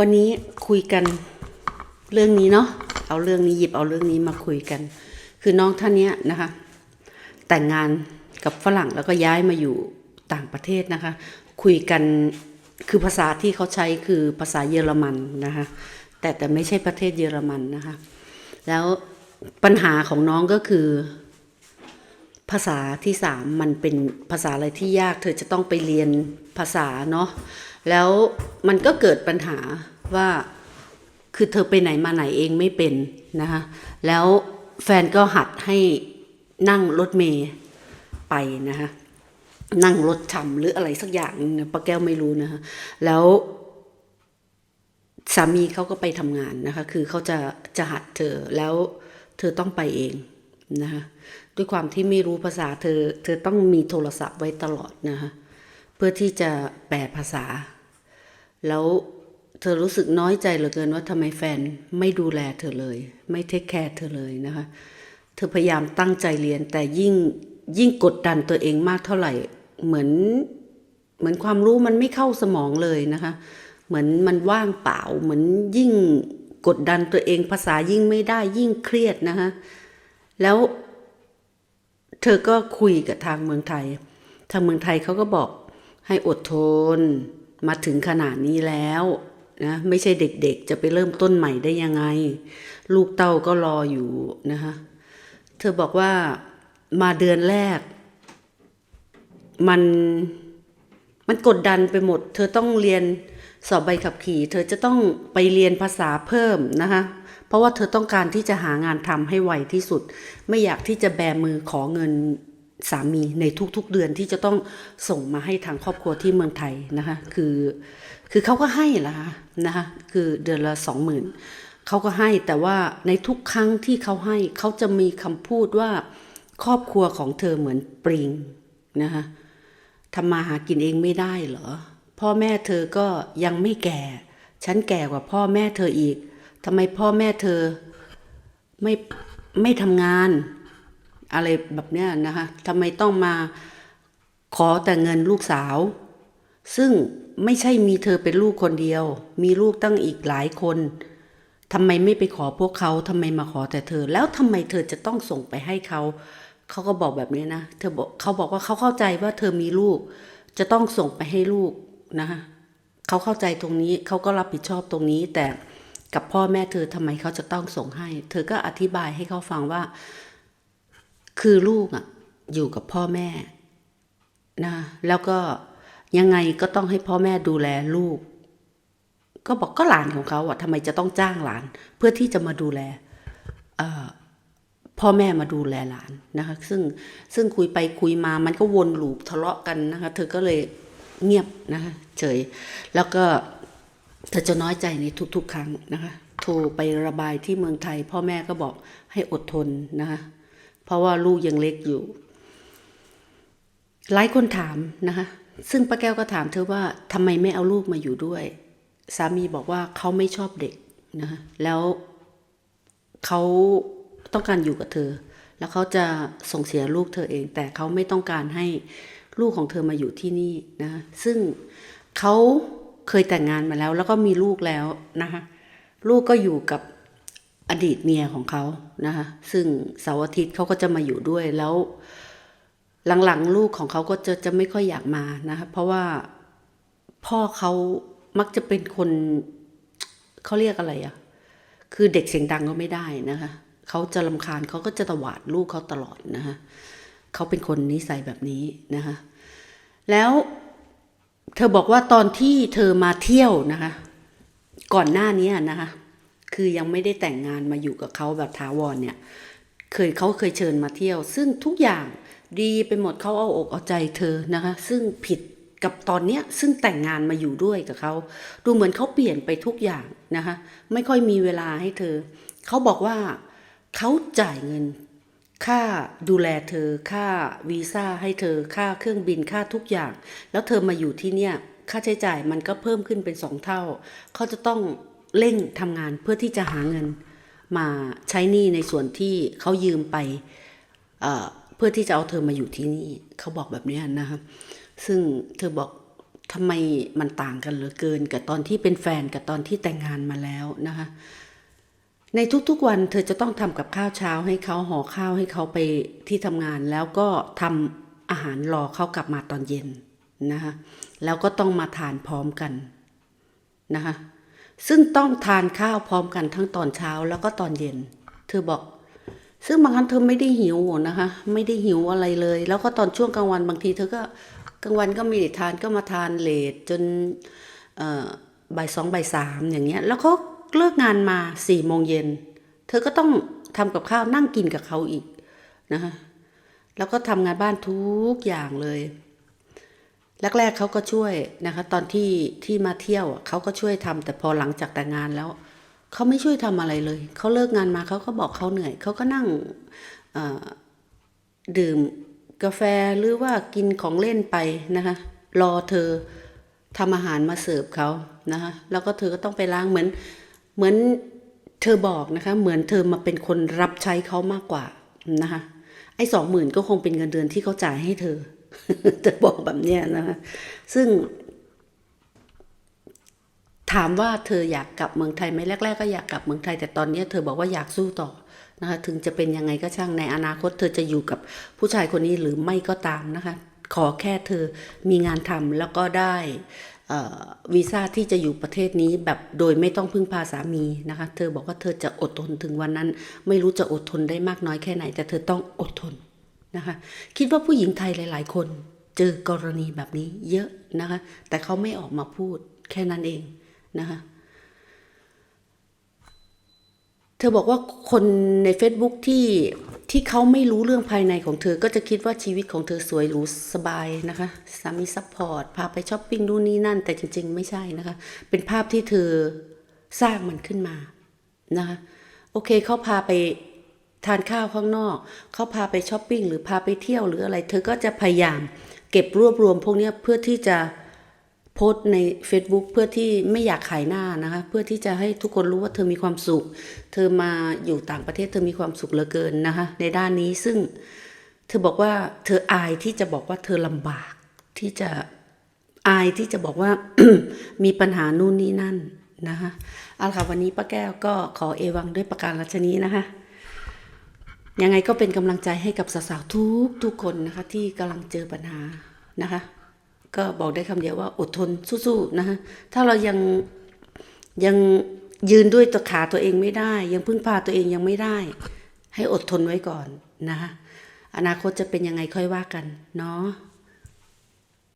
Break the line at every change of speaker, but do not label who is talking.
วันนี้คุยกันเรื่องนี้เนาะเอาเรื่องนี้หยิบเอาเรื่องนี้มาคุยกัน คือน้องท่านเนี้ยนะคะ แต่งงานกับฝรั่งแล้วก็ย้ายมาอยู่ต่างประเทศนะคะ คุยกันคือภาษาที่เขาใช้คือภาษาเยอรมันนะคะ แต่แต่ไม่ใช่ประเทศเยอรมันนะคะ แล้วปัญหาของน้องก็คือ ภาษาที่สามมันเป็นภาษาอะไรที่ยาก เธอจะต้องไปเรียนภาษาเนาะ แล้วมันก็เกิดปัญหาว่าคือเธอไปไหนมาไหนเองไม่เป็นนะคะแล้วแฟนก็หัดให้นั่งรถเมย์ไปนะคะนั่งรถช่ำหรืออะไรสักอย่างนึงนะป้าแก้วไม่รู้นะคะแล้วสามีเขาก็ไปทำงานนะคะ คือเขาจะจะหัดเธอแล้วเธอต้องไปเองนะคะด้วยความที่ไม่รู้ภาษาเธอ เธอต้องมีโทรศัพท์ไว้ตลอดนะคะเพื่อที่จะแปลภาษา แล้วเธอรู้สึกน้อยใจเหลือเกินว่าทำไมแฟนไม่ดูแลเธอเลย ไม่เทคแคร์เธอเลยนะคะ เธอพยายามตั้งใจเรียนแต่ยิ่งยิ่งกดดันตัวเองมากเท่าไหร่ เหมือนเหมือนความรู้มันไม่เข้าสมองเลยนะคะ เหมือนมันว่างเปล่า เหมือนยิ่งกดดันตัวเองภาษายิ่งไม่ได้ยิ่งเครียดนะคะ แล้วเธอก็คุยกับทางเมืองไทย ทางเมืองไทยเขาก็บอกให้อดทน มาถึงขนาดนี้แล้วนะไม่ใช่เด็กๆ จะไปเริ่มต้นใหม่ได้ยังไง ลูกเต้าก็รออยู่นะคะเธอบอกว่ามาเดือนแรก มันมันกดดันไปหมด เธอต้องเรียนสอบใบขับขี่ เธอจะต้องไปเรียนภาษาเพิ่มนะคะเพราะว่าเธอต้องการที่จะหางานทำให้ไวที่สุด ไม่อยากที่จะแบมือขอเงิน สามีในทุกๆเดือนที่จะต้องส่งมาให้ทางครอบครัวที่เมืองไทยนะคะคือคือเขาก็ให้ละนะคะคือเดือนละสองหมื่นเขาก็ให้แต่ว่าในทุกครั้งที่เขาให้เขาจะมีคำพูดว่าครอบครัวของเธอเหมือนปริงนะคะทำมาหากินเองไม่ได้เหรอ พ่อแม่เธอก็ยังไม่แก่ ฉันแก่กว่าพ่อแม่เธออีกทำไมพ่อแม่เธอไม่ไม่ทำงาน อะไรแบบเนี้ยนะคะทำไมต้องมาขอแต่เงินลูกสาว ซึ่งไม่ใช่มีเธอเป็นลูกคนเดียว มีลูกตั้งอีกหลายคนทำไมไม่ไปขอพวกเขาทำไมมาขอแต่เธอ แล้วทำไมเธอจะต้องส่งไปให้เขาเขาก็บอกแบบนี้นะเธอบอกเขาบอกว่าเขาเข้าใจว่าเธอมีลูก จะต้องส่งไปให้ลูกนะคะเขาเข้าใจตรงนี้เขาก็รับผิดชอบตรงนี้ แต่กับพ่อแม่เธอทำไมเขาจะต้องส่งให้ เธอก็อธิบายให้เขาฟังว่า คือลูกอะอยู่กับพ่อแม่นะแล้วก็ยังไงก็ต้องให้พ่อแม่ดูแลลูก ก็บอกก็หลานของเขาอะทำไมจะต้องจ้างหลาน เพื่อที่จะมาดูแลพ่อแม่มาดูแลหลานนะคะ ซึ่งซึ่งคุยไปคุยมามันก็วนลูปทะเลาะกันนะคะ เธอก็เลยเงียบนะคะเฉย แล้วก็เธอจะน้อยใจในทุกๆ ครั้งนะคะ โทรไประบายที่เมืองไทย พ่อแม่ก็บอกให้อดทนนะคะ เพราะว่าลูกยังเล็กอยู่ หลายคนถามนะคะซึ่งป้าแก้วก็ถามเธอว่าทำไมไม่เอาลูกมาอยู่ด้วย สามีบอกว่าเขาไม่ชอบเด็กนะคะแล้วเขาต้องการอยู่กับเธอ แล้วเขาจะส่งเสียลูกเธอเอง แต่เขาไม่ต้องการให้ลูกของเธอมาอยู่ที่นี่นะะซึ่งเขาเคยแต่งงานมาแล้ว แล้วก็มีลูกแล้วนะคะลูกก็อยู่กับ อดีตเมียของเขานะคะซึ่งเสาร์อาทิตย์เขาก็จะมาอยู่ด้วยแล้ว หลังๆ ลูกของเขาก็จะจะไม่ค่อยอยากมานะคะเพราะว่าพ่อเขามักจะเป็นคนเขาเรียกอะไรอะคือเด็กเสียงดังก็ไม่ได้นะคะเขาจะลำคาญเขาก็จะตวาดลูกเขาตลอดนะคะเขาเป็นคนนิสัยแบบนี้นะคะแล้วเธอบอกว่าตอนที่เธอมาเที่ยวนะคะ ก่อนหน้านี้นะคะ คือยังไม่ได้แต่งงานมาอยู่กับเขาแบบถาวรเนี่ย เคยเขาเคยเชิญมาเที่ยว ซึ่งทุกอย่างดีไปหมดเขาเอาอกเอาใจเธอนะคะ ซึ่งผิดกับตอนเนี้ยซึ่งแต่งงานมาอยู่ด้วยกับเขาดูเหมือนเขาเปลี่ยนไปทุกอย่างนะคะ ไม่ค่อยมีเวลาให้เธอ เขาบอกว่าเขาจ่ายเงิน ค่าดูแลเธอ ค่าวีซ่าให้เธอ ค่าเครื่องบินค่าทุกอย่าง แล้วเธอมาอยู่ที่เนี่ย ค่าใช้จ่ายมันก็เพิ่มขึ้นเป็นสองเท่า เขาจะต้อง เร่งทำงานเพื่อที่จะหาเงินมาใช้หนี้ในส่วนที่เขายืมไปเเพื่อที่จะเอาเธอมาอยู่ที่นี่เขาบอกแบบนี้นะคะซึ่งเธอบอกททำไมมันต่างกันเหลือเกิน กับตอนที่เป็นแฟนกับตอนที่แต่งงานมาแล้วนะคะในทุกๆวันเธอจะต้องทำกับข้าวเช้าให้เขาห่อข้าวให้เขาไปที่ทำงาน แล้วก็ทำอาหารรอเขากลับมาตอนเย็นนะคะแล้วก็ต้องมาทานพร้อมกันนะคะ ซึ่งต้องทานข้าวพร้อมกันทั้งตอนเช้าแล้วก็ตอนเย็น เธอบอก ซึ่งบางครั้งเธอไม่ได้หิวนะคะ ไม่ได้หิวอะไรเลย แล้วก็ตอนช่วงกลางวันบางที เธอก็กลางวันก็ม่ได้ทานก็มาทานเลทจนเอ่อบ่ายสองบ่ายสามอย่างเงี้ย แล้วเขาเลิกงานมาสี่โมงเย็น เธอก็ต้องทำกับข้าวนั่งกินกับเขาอีกนะคะแล้วก็ทำงานบ้านทุกอย่างเลย แรกๆเขาก็ช่วยนะคะ ตอนที่ที่มาเที่ยวอะเขาก็ช่วยทำแต่พอหลังจากแต่งงานแล้วเขาไม่ช่วยทำอะไรเลยเขาเลิกงานมาเขาก็บอกเขาเหนื่อยเขาก็นั่งดื่มกาแฟหรือว่ากินของเล่นไปนะคะ รอเธอทำอาหารมาเสิร์ฟเขานะคะแล้วก็เธอก็ต้องไปล้างเหมือนเหมือนเธอบอกนะคะ เหมือนเธอมาเป็นคนรับใช้เขามากกว่านะคะไอ้สองหมื่นก็คงเป็นเงินเดือนที่เขาจ่ายให้เธอ จะบอกแบบเนี้ยนะคะซึ่ง ถามว่าเธออยากกลับเมืองไทยไหมแรก ๆ ก็อยากกลับเมืองไทย แต่ตอนนี้เธอบอกว่าอยากสู้ต่อนะคะถึงจะเป็นยังไงก็ช่างในอนาคต เธอจะอยู่กับผู้ชายคนนี้หรือไม่ก็ตามนะคะ ขอแค่เธอมีงานทำแล้วก็ได้วีซ่าที่จะอยู่ประเทศนี้แบบโดยไม่ต้องพึ่งพาสามีนะคะ เธอบอกว่าเธอจะอดทนถึงวันนั้น ไม่รู้จะอดทนได้มากน้อยแค่ไหน แต่เธอต้องอดทน นะคะคิดว่าผู้หญิงไทยหลาย ๆ คนเจอกรณีแบบนี้เยอะนะคะแต่เขาไม่ออกมาพูดแค่นั้นเองนะคะเธอบอกว่าคนใน Facebook ที่ที่เขาไม่รู้เรื่องภายในของเธอ ก็จะคิดว่าชีวิตของเธอสวยหรูสบายนะคะสามีซัพพอร์ตพาไปช้อปปิ้งนู่นนี่นั่น แต่จริง ๆ ไม่ใช่นะคะ เป็นภาพที่เธอสร้างมันขึ้นมานะคะโอเคเขาพาไป ทานข้าวข้างนอกเขาพาไปช้อปปิ้งหรือพาไปเที่ยวหรืออะไร เธอก็จะพยายามเก็บรวบรวมพวกนี้เพื่อที่จะโพสใน Facebook เพื่อที่ไม่อยากขายหน้านะคะ เพื่อที่จะให้ทุกคนรู้ว่าเธอมีความสุข เธอมาอยู่ต่างประเทศเธอมีความสุขเหลือเกินนะคะ ในด้านนี้ซึ่งเธอบอกว่าเธออายที่จะบอกว่าเธอลำบากที่จะอายที่จะบอกว่ามีปัญหานู่นนี่นั่นนะคะเอาละค่ะวันนี้ป้าแก้วก็ขอเอวังด้วยประการรัชนี้นะคะ ยังไงก็เป็นกำลังใจให้กับสาวๆทุกทุกคนนะคะ ที่กำลังเจอปัญหานะคะ ก็บอกได้คำเดียวว่าอดทนสู้ๆนะคะถ้าเรายังยังยืนด้วยตัวขาตัวเองไม่ได้ ยังพึ่งพาตัวเองยังไม่ได้ ให้อดทนไว้ก่อนนะคะอนาคตจะเป็นยังไงค่อยว่ากันเนาะ